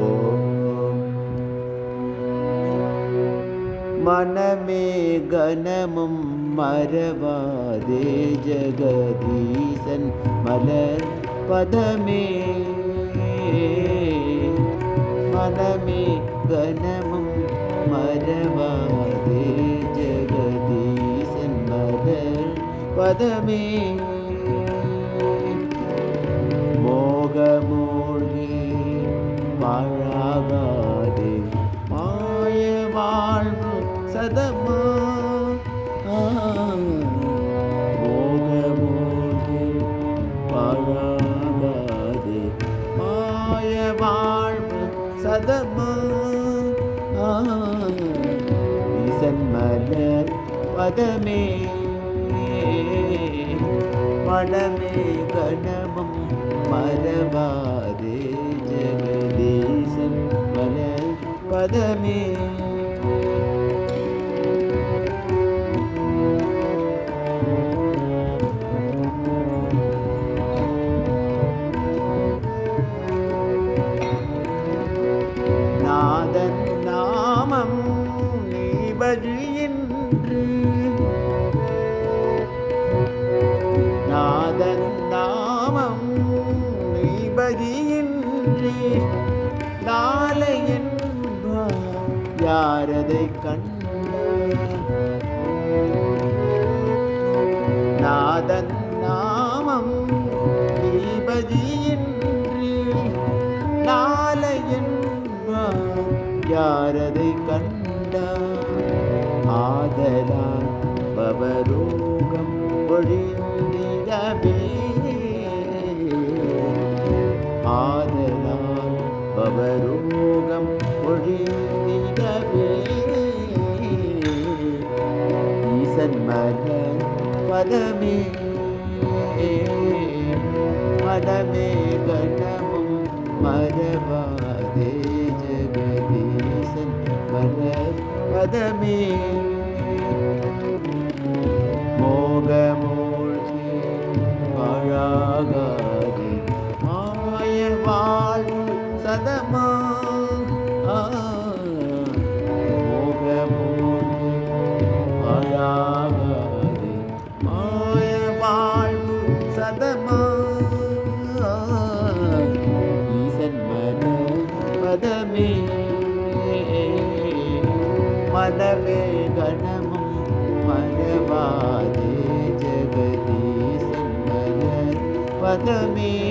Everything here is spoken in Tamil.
ஓம் மனமே கனமும் மறவாதே ஜெகதீசன் மலர் பதமே மனமே கனமும் மறவாதே ஜெகதீசன் மலர் வாழ்வு சதமா? ஈசன் மலர் பதமே. மனமே கணமும் மறவாதே. ஜெகதீசன் மலர் பதமே. நாதன் நாமம் நீ வழியின்றி நாளை என்பார் யாரதை கண்டார் நாதன் நாமம் தீபதியின்றி நாளை என்பார் யாரதை கண்டார் ஆதலால் பவரோகம் ஒழிந்திடவே ஆதலால் பவரோகம் ஒழிந்திடவே ஈசன் மகன் பதமே. மனமே கணமும் மதவாதே ஜெகதீசன் மலர் பதமே. वे गणमुदी जगदीश पदमे